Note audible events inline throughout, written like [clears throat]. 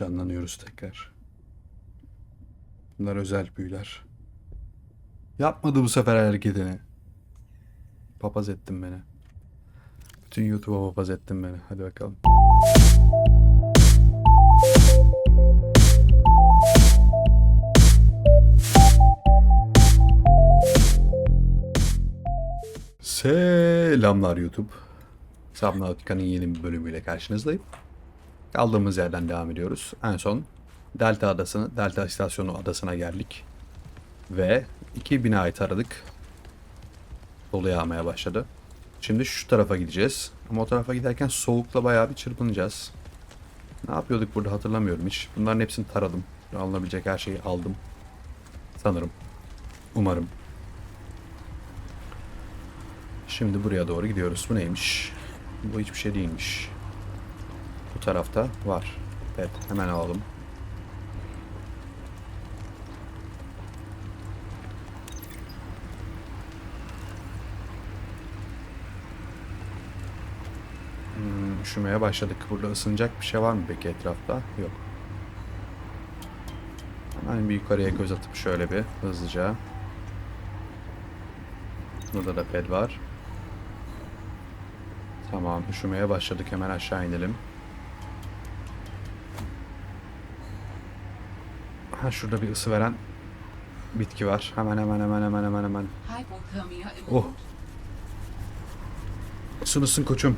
Canlanıyoruz tekrar. Bunlar özel büyüler. Yapmadı bu sefer hareketini. Papaz ettin beni. Bütün YouTube'a papaz ettin beni. Hadi bakalım. Selamlar YouTube. Subnautica'nın yeni bir bölümüyle karşınızdayım. Kaldığımız yerden devam ediyoruz. En son Delta adasını, Delta istasyonu adasına geldik. Ve iki binayı taradık. Dolu yağmaya başladı. Şimdi şu tarafa gideceğiz. Ama o tarafa giderken soğukla bayağı bir çırpınacağız. Ne yapıyorduk burada hatırlamıyorum hiç. Bunların hepsini taradım. Alınabilecek her şeyi aldım. Sanırım. Umarım. Şimdi buraya doğru gidiyoruz. Bu neymiş? Bu hiçbir şey değilmiş. Tarafta var. Evet hemen alalım. Hmm, üşümeye başladık. Burada ısınacak bir şey var mı peki etrafta? Yok. Hemen bir yukarıya göz atıp şöyle bir hızlıca. Burada da ped var. Tamam üşümeye başladık. Hemen aşağı inelim. Ha şurada bir ısı veren bitki var. Hemen hemen hemen hemen hemen hemen. Oh. Isın ısın koçum.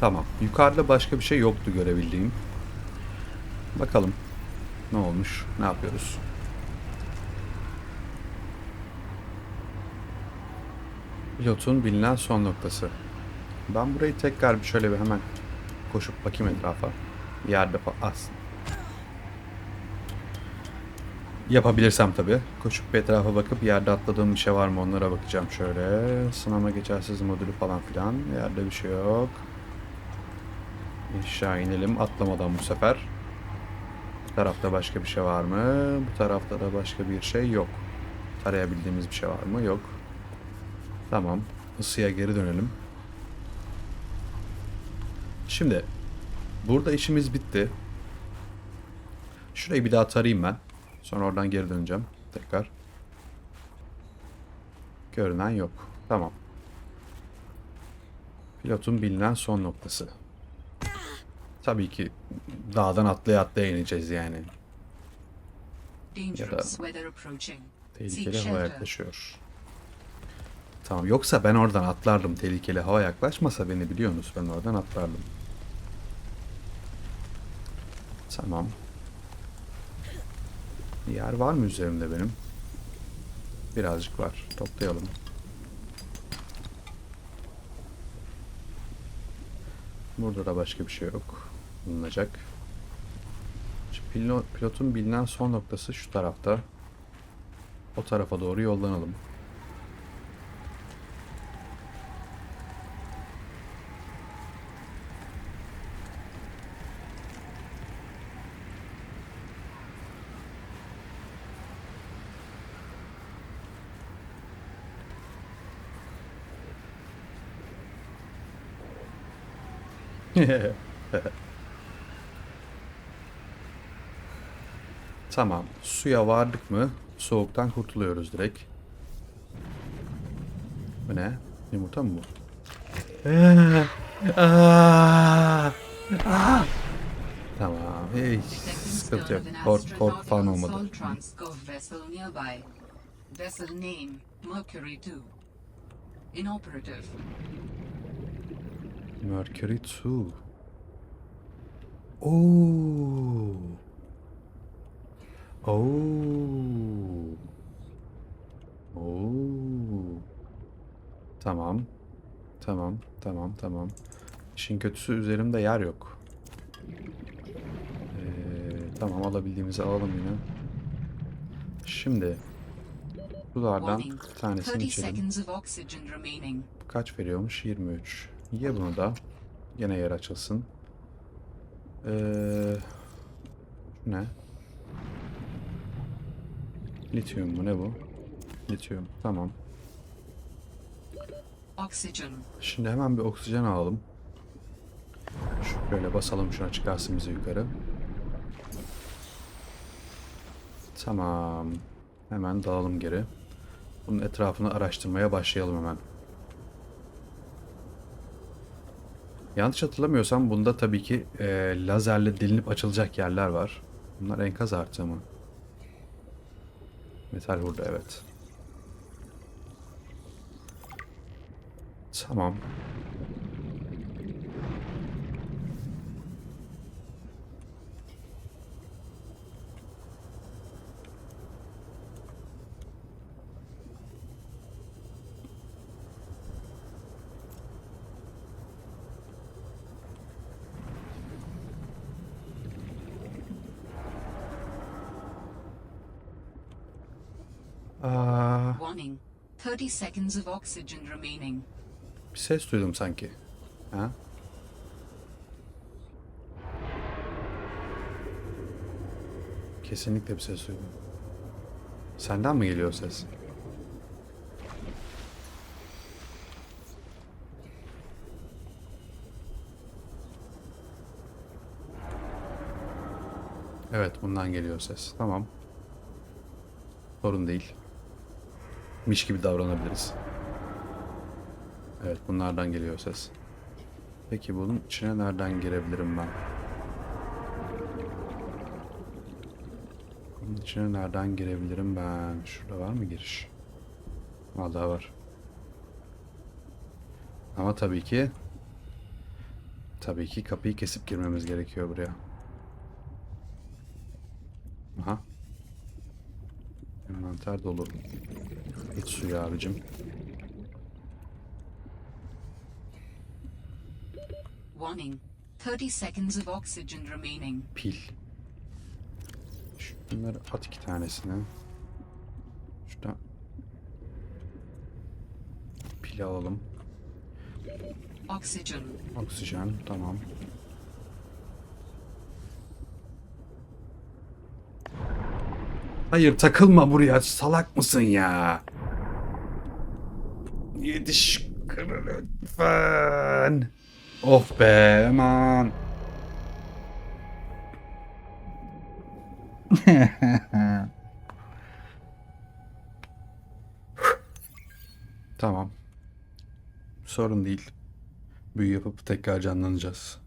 Tamam. Yukarıda başka bir şey yoktu görebildiğim. Bakalım. Ne olmuş? Ne yapıyoruz? Pilotun bilinen son noktası. Ben burayı tekrar bir şöyle bir hemen koşup bakayım etrafa. Yerde fa- Yapabilirsem tabii. Koşup bir etrafa bakıp yerde atladığım bir şey var mı onlara bakacağım şöyle. Sınama geçersiz modülü falan filan. Yerde bir şey yok. Aşağı inelim atlamadan bu sefer. Bu tarafta başka bir şey var mı? Bu tarafta da başka bir şey yok. Tarayabildiğimiz bir şey var mı? Yok. Tamam. Isıya geri dönelim. Şimdi burada işimiz bitti. Şurayı bir daha tarayayım ben. Sonra oradan geri döneceğim. Tekrar. Görünen yok. Tamam. Pilotun bilinen son noktası. Tabii ki dağdan atlaya atlaya ineceğiz yani. Approaching. Seek Tehlikeli hava yaklaşıyor. Tamam yoksa ben oradan atlardım. Tehlikeli hava yaklaşmasa beni biliyorsunuz ben oradan atlardım. Tamam. Yer var mı üzerimde benim? Birazcık var. Toplayalım. Burada da başka bir şey yok. Bulunacak. Pilotun bilinen son noktası şu tarafta. O tarafa doğru yollanalım. [laughs] Tamam. Suya vardık mı soğuktan kurtuluyoruz direkt. Bu ne? Yumurta mı bu? Aa, aa, aa. Tamam. Hiç sıkıntı yok. Kork, kork falan olmadı. Vessel name Mercury 2. Inoperative. Mercury 2. Oo. Oo. Oo. Tamam. Tamam, tamam, tamam. İşin kötüsü üzerimde yer yok. Ee, tamam alabildiğimizi alalım yine. Şimdi sulardan bir tanesini 30 içelim. Kaç veriyormuş? 23. Ye bunu da. Gene yer açılsın. Ee, ne? Lityum mu ne bu? Lityum. Tamam. Oxygen. Şimdi hemen bir oksijen alalım. Şu Böyle basalım şuna çıkarsın bizi yukarı. Tamam. Hemen dağılalım geri. Bunun etrafını araştırmaya başlayalım hemen. Yanlış hatırlamıyorsam bunda tabii ki e, lazerle delinip açılacak yerler var. Bunlar enkaz artığı mı? Metal burada evet. Tamam. Warning. 30 seconds of oxygen remaining. bir ses duydum sanki. Ha? Kesinlikle bir ses duydum. Senden mi geliyor ses? Evet, bundan geliyor ses. Tamam. Sorun değil. Miş gibi davranabiliriz. Evet, bunlardan geliyor ses. Peki bunun içine nereden girebilirim ben? Bunun içine nereden girebilirim ben? Şurada var mı giriş? Vallahi var. Ama tabii ki tabii ki kapıyı kesip girmemiz gerekiyor buraya. Aha. Envanter dolu. İç suyu abicim. Warning. 30 seconds of oxygen remaining. Pil. Şunları at iki tanesine. Şuradan pil alalım. Oxygen. Oksijen tamam. Hayır takılma buraya salak mısın ya? Yetiş lütfen. Of be aman. [laughs] tamam. Sorun değil. Büyü yapıp tekrar canlanacağız.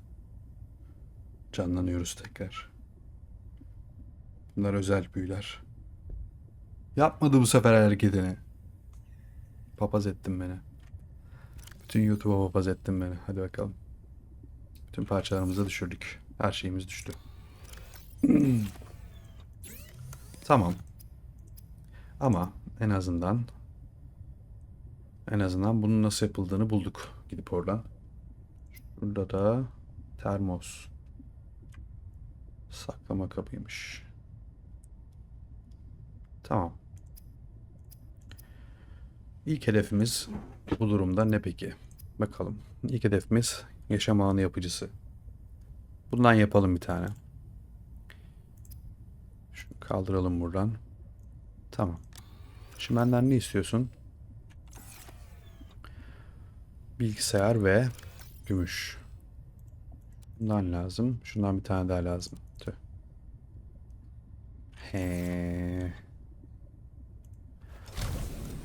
Canlanıyoruz tekrar. Bunlar özel büyüler. Yapmadı bu sefer hareketini. Papaz ettin beni. Bütün YouTube'a papaz ettin beni. Hadi bakalım. Bütün parçalarımızı düşürdük. Her şeyimiz düştü. [clears throat] tamam. Ama en azından en azından bunun nasıl yapıldığını bulduk. Gidip oradan. Burada da termos. Saklama kapıymış. Tamam. İlk hedefimiz bu durumda ne peki? Bakalım. İlk hedefimiz yaşam alanı yapıcısı. Bundan yapalım bir tane. Şunu kaldıralım buradan. Tamam. Şimdi benden ne istiyorsun? Bilgisayar ve gümüş. Bundan lazım. Şundan bir tane daha lazım. Tüh. He.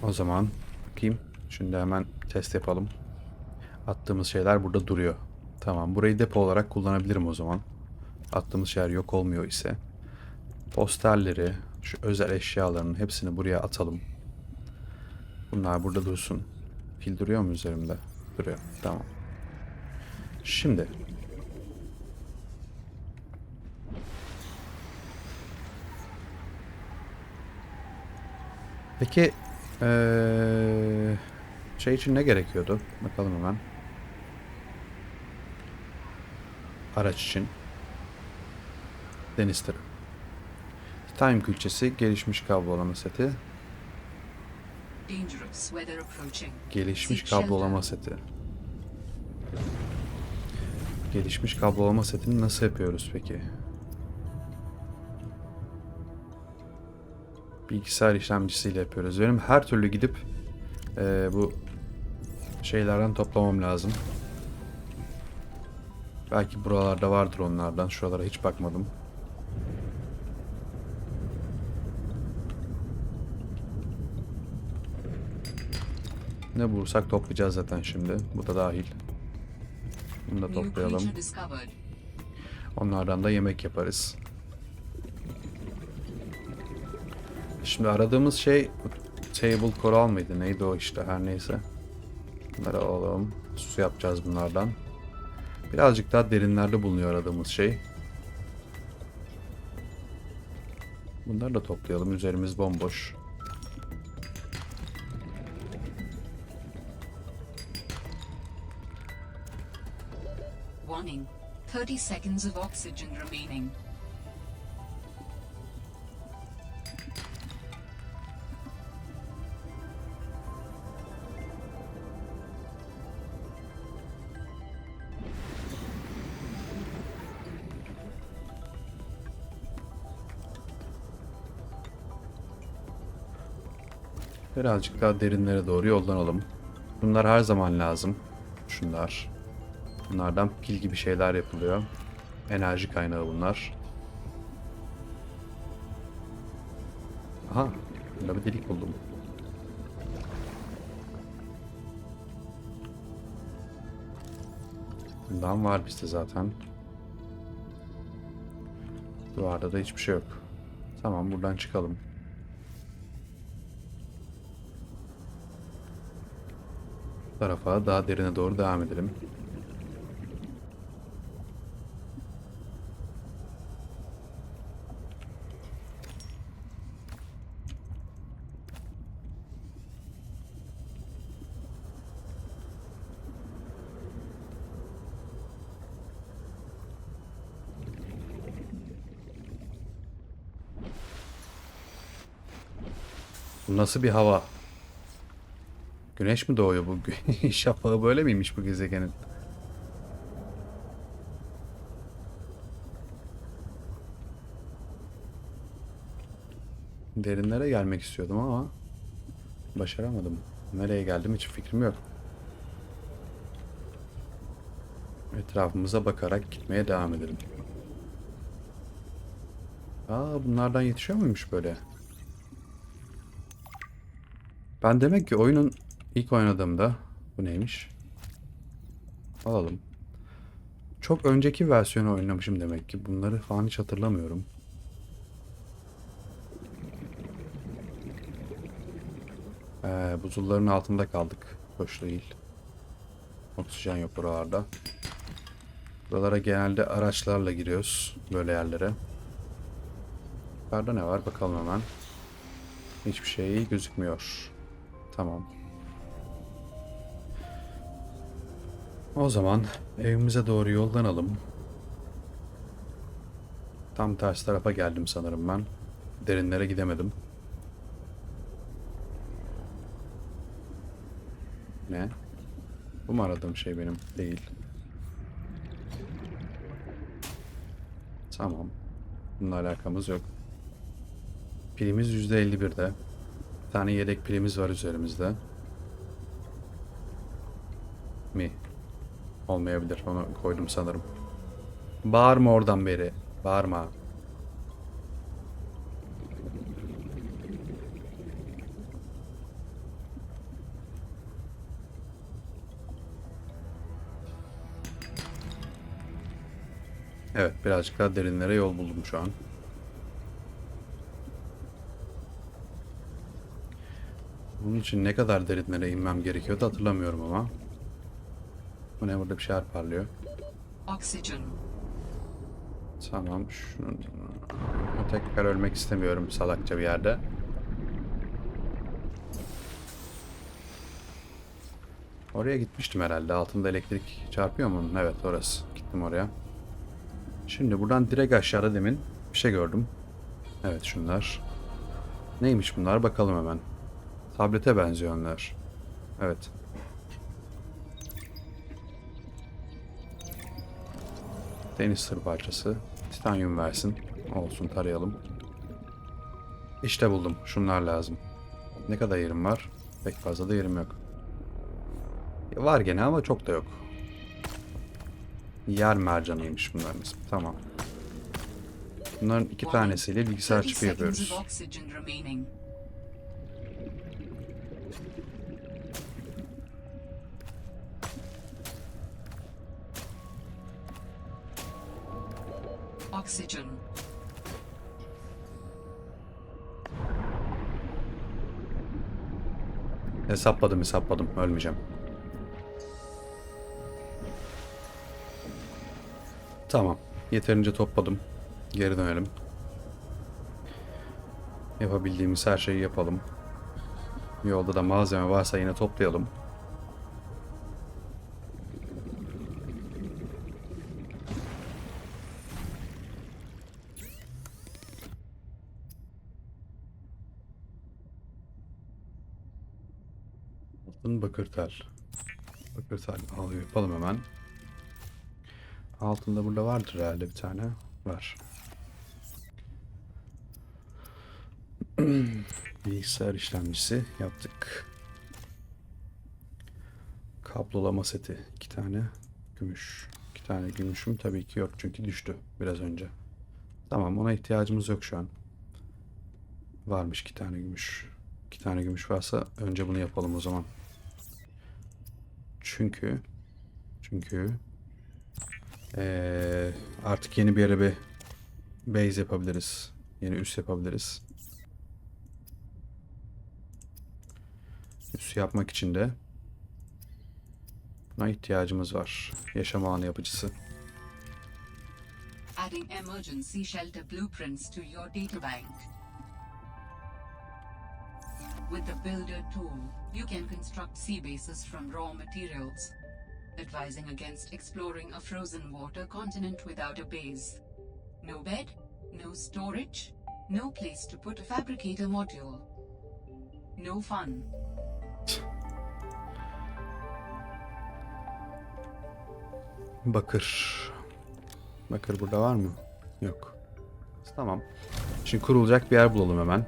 O zaman bakayım. Şimdi hemen test yapalım. Attığımız şeyler burada duruyor. Tamam. Burayı depo olarak kullanabilirim o zaman. Attığımız şeyler yok olmuyor ise. Posterleri, şu özel eşyaların hepsini buraya atalım. Bunlar burada dursun. Pil duruyor mu üzerimde? Duruyor. Tamam. Şimdi Peki eee, şey için ne gerekiyordu? Bakalım hemen. Araç için. Deniz tırı. Time külçesi, gelişmiş kablolama seti, gelişmiş kablolama seti. Gelişmiş kablolama setini nasıl yapıyoruz peki? Bilgisayar işlemcisiyle yapıyoruz. Benim her türlü gidip eee, bu şeylerden toplamam lazım. Belki buralarda vardır onlardan. Şuralara hiç bakmadım. Ne bulursak toplayacağız zaten şimdi. Bu da dahil. Bunu da toplayalım. Onlardan da yemek yaparız. Şimdi aradığımız şey table coral mıydı? Neydi o işte her neyse. Bunları alalım. Su yapacağız bunlardan. Birazcık daha derinlerde bulunuyor aradığımız şey. Bunları da toplayalım. Üzerimiz bomboş. Warning. 30 seconds of oxygen remaining. Birazcık daha derinlere doğru yollanalım. Bunlar her zaman lazım. Şunlar. Bunlardan pil gibi şeyler yapılıyor. Enerji kaynağı bunlar. Aha. Burada bir delik buldum. Bundan var bizde zaten. Duvarda da hiçbir şey yok. Tamam buradan çıkalım. Tarafa daha derine doğru devam edelim. Nasıl bir hava? Güneş mi doğuyor bu? [laughs] Şafağı böyle miymiş bu gezegenin? Derinlere gelmek istiyordum ama başaramadım. Nereye geldim hiç fikrim yok. Etrafımıza bakarak gitmeye devam edelim. Aa bunlardan yetişiyor muymuş böyle? Ben demek ki oyunun ilk oynadığımda bu neymiş? Alalım. Çok önceki versiyonu oynamışım demek ki. Bunları falan hiç hatırlamıyorum. Ee, buzulların altında kaldık. Hoş değil. Oksijen yok buralarda. Buralara genelde araçlarla giriyoruz. Böyle yerlere. Yukarıda ne var bakalım hemen. Hiçbir şey gözükmüyor. Tamam. O zaman evimize doğru yollanalım. Tam ters tarafa geldim sanırım ben. Derinlere gidemedim. Ne? Bu mu aradığım şey benim? Değil. Tamam. Bununla alakamız yok. Pilimiz %51'de. Bir tane yedek pilimiz var üzerimizde. Mi? Olmayabilir. Onu koydum sanırım. Bağırma oradan beri. Bağırma. Evet, birazcık daha derinlere yol buldum şu an. Bunun için ne kadar derinlere inmem gerekiyordu hatırlamıyorum ama. Bu ne burada bir şeyler parlıyor. Oxygen. Tamam şunu tekrar ölmek istemiyorum salakça bir yerde. Oraya gitmiştim herhalde. Altında elektrik çarpıyor mu? Evet orası. Gittim oraya. Şimdi buradan direkt aşağıda demin bir şey gördüm. Evet şunlar. Neymiş bunlar bakalım hemen. Tablete benziyor onlar. Evet. Deniz sır parçası. Titanyum versin. Olsun tarayalım. İşte buldum. Şunlar lazım. Ne kadar yerim var? Pek fazla da yerim yok. Var gene ama çok da yok. Yer mercanıymış bunların ismi. Tamam. Bunların iki tanesiyle bilgisayar 30 çipi yapıyoruz. Oxygen. Hesapladım hesapladım. Ölmeyeceğim. Tamam. Yeterince topladım. Geri dönelim. Yapabildiğimiz her şeyi yapalım. Yolda da malzeme varsa yine toplayalım. Altın bakır tel. Bakır tel al yapalım hemen. Altında burada vardır herhalde bir tane. Var. [clears throat] Bilgisayar işlemcisi yaptık. Kablolama seti. iki tane gümüş. iki tane gümüşüm tabii ki yok çünkü düştü biraz önce. Tamam ona ihtiyacımız yok şu an. Varmış iki tane gümüş. İki tane gümüş varsa önce bunu yapalım o zaman. Çünkü çünkü eee, artık yeni bir yere bir base yapabiliriz. Yeni üs yapabiliriz. Üs yapmak için de buna ihtiyacımız var. Yaşam alanı yapıcısı. Adding emergency shelter blueprints to your databank. With the Builder tool, you can construct sea bases from raw materials, advising against exploring a frozen water continent without a base. No bed, no storage, no place to put a fabricator module. No fun. Bakır. Bakır burada var mı? Yok. Tamam. Şimdi kurulacak bir yer bulalım hemen.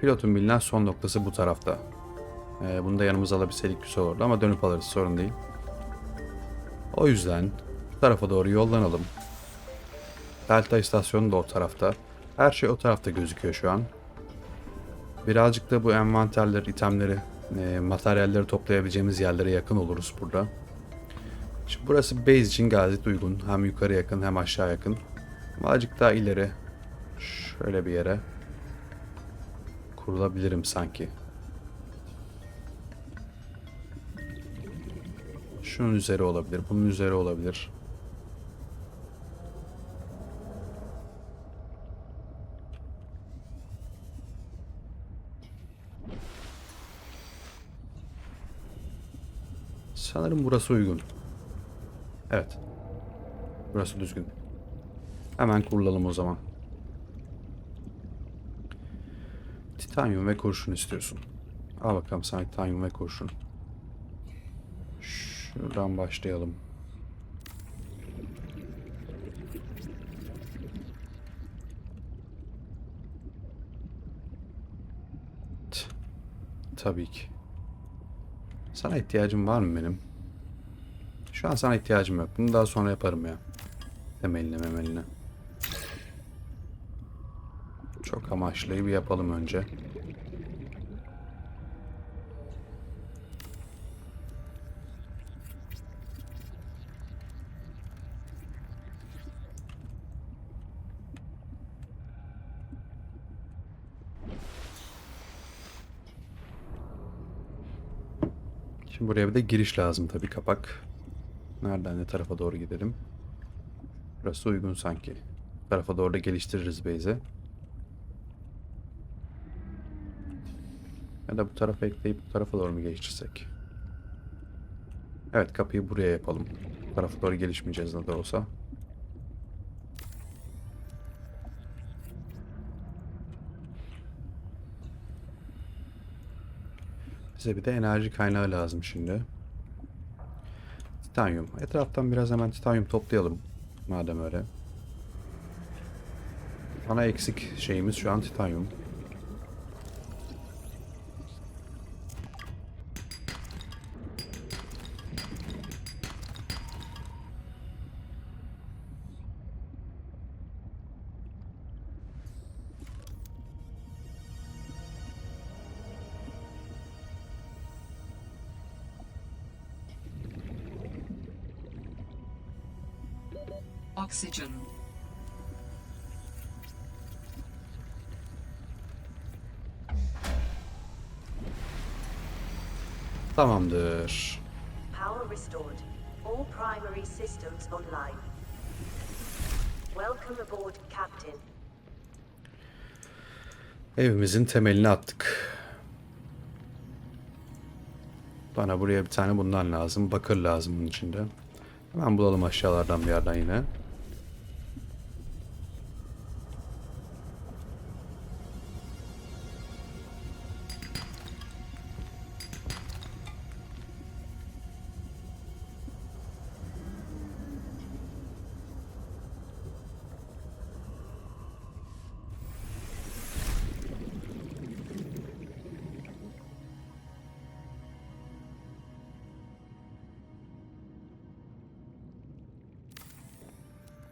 Pilotun bilinen son noktası bu tarafta. Ee, bunu da yanımıza alabilseydik güzel olurdu ama dönüp alırız sorun değil. O yüzden bu tarafa doğru yollanalım. Delta istasyonu da o tarafta. Her şey o tarafta gözüküyor şu an. Birazcık da bu envanterleri, itemleri, e, materyalleri toplayabileceğimiz yerlere yakın oluruz burada. Şimdi burası base için gayet uygun. Hem yukarı yakın hem aşağı yakın. Ama azıcık daha ileri şöyle bir yere kurulabilirim sanki. Şunun üzeri olabilir, bunun üzeri olabilir. Sanırım burası uygun. Evet. Burası düzgün. Hemen kurulalım o zaman. Titanyum ve kurşun istiyorsun. Al bakalım sana titanyum ve kurşun. Şuradan başlayalım. Tabii ki. Sana ihtiyacım var mı benim? Şu an sana ihtiyacım yok. Bunu daha sonra yaparım ya. Temeline memeline. Çok amaçlıyı bir yapalım önce. Şimdi buraya bir de giriş lazım tabii kapak. Nereden ne tarafa doğru gidelim? Burası uygun sanki. Tarafa doğru da geliştiririz base'i. Da bu tarafa ekleyip bu tarafa doğru mu geliştirsek? Evet kapıyı buraya yapalım. Bu tarafa doğru gelişmeyeceğiz ne de olsa. Bize bir de enerji kaynağı lazım şimdi. Titanyum. Etraftan biraz hemen titanyum toplayalım. Madem öyle. Ana eksik şeyimiz şu an titanyum. Oxygen. Tamamdır. Power restored. All primary systems online. Welcome aboard, Captain. Evimizin temelini attık. Bana buraya bir tane bundan lazım. Bakır lazım bunun içinde. Hemen bulalım aşağılardan bir yerden yine.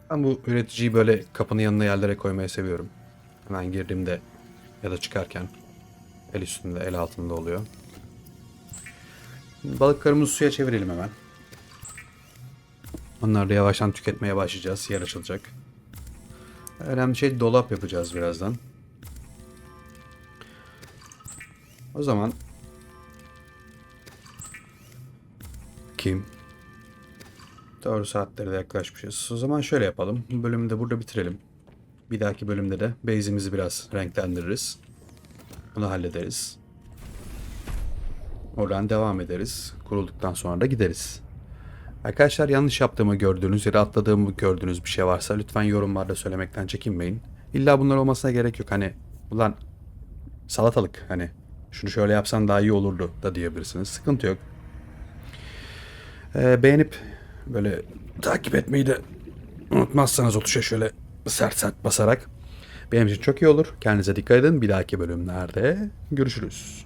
Ben bu üreticiyi böyle kapının yanına yerlere koymayı seviyorum. Hemen girdiğimde ya da çıkarken el üstünde, el altında oluyor. Balıklarımızı suya çevirelim hemen. Onları da yavaştan tüketmeye başlayacağız. Yer açılacak. Önemli şey dolap yapacağız birazdan. O zaman kim? Doğru saatlere de yaklaşmışız. O zaman şöyle yapalım. Bu bölümü de burada bitirelim. Bir dahaki bölümde de base'imizi biraz renklendiririz. Bunu hallederiz. Oradan devam ederiz. Kurulduktan sonra da gideriz. Arkadaşlar yanlış yaptığımı gördüğünüz ya da atladığımı gördüğünüz bir şey varsa lütfen yorumlarda söylemekten çekinmeyin. İlla bunlar olmasına gerek yok. Hani ulan salatalık hani şunu şöyle yapsan daha iyi olurdu da diyebilirsiniz. Sıkıntı yok. Ee, beğenip böyle takip etmeyi de unutmazsanız o tuşa şöyle sert sert basarak benim için çok iyi olur. Kendinize dikkat edin. Bir dahaki bölümlerde görüşürüz.